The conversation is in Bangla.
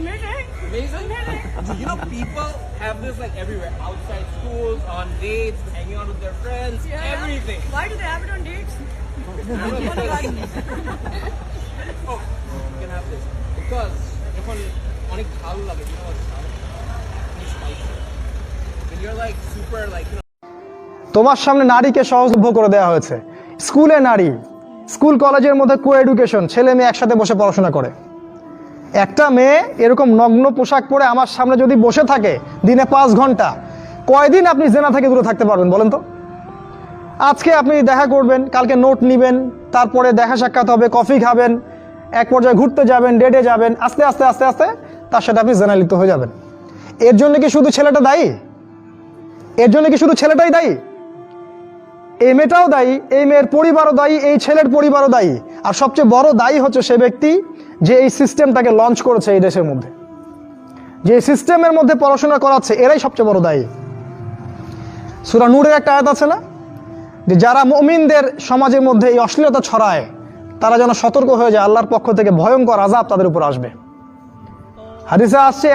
Amazing. Amazing. Do you know people have this like everywhere, outside schools, on dates, hanging out with their friends, Yeah. everything. Why do they have it on dates? Oh, you can have this. Because যখন অনেক ভালো লাগে, you know what's When you're like super like, you know, তোমার সামনে নারীকে সহজলভ্য করে দেওয়া হয়েছে স্কুলে নারী স্কুল কলেজের মধ্যে কো এডুকেশন ছেলে মেয়ে একসাথে বসে পড়াশোনা করে একটা মেয়ে এরকম নগ্ন পোশাক পরে আমার সামনে যদি বসে থাকে, দিনে পাঁচ ঘণ্টা, কয়দিন আপনি জেনা থেকে দূরে থাকতে পারবেন বলেন তো? আজকে আপনি দেখা করবেন, কালকে নোট নেবেন, তারপরে দেখা সাক্ষাৎ হবে, কফি খাবেন, এক পর্যায়ে ঘুরতে যাবেন ডেটে যাবেন, আস্তে আস্তে আস্তে আস্তে, তার সাথে আপনি জেনা লিপ্ত হয়ে যাবেন। এর জন্য কি শুধু ছেলেটা দায়ী? এর জন্য কি শুধু ছেলেটাই দায়ী? এই মেয়েটাও দায়ী, এই মেয়ের পরিবারও দায়ী, এই ছেলের পরিবারও দায়ী। আর সবচেয়ে বড় দায়ী হচ্ছে সে ব্যক্তি যে এই সিস্টেমটাকে লঞ্চ করেছে এই দেশের মধ্যে। যে সিস্টেমের মধ্যে পড়াশোনা করাচ্ছে, এরাই সবচেয়ে বড় দায়ী। সুরা নূরের একটা আয়াত আছে না? যে যারা মমিনদের সমাজের মধ্যে এই অশ্লীলতা ছড়ায়, তারা যেন সতর্ক হয়ে যায়, আল্লাহর পক্ষ থেকে ভয়ঙ্কর আজাব তাদের উপর আসবে। হাদিসা আসছে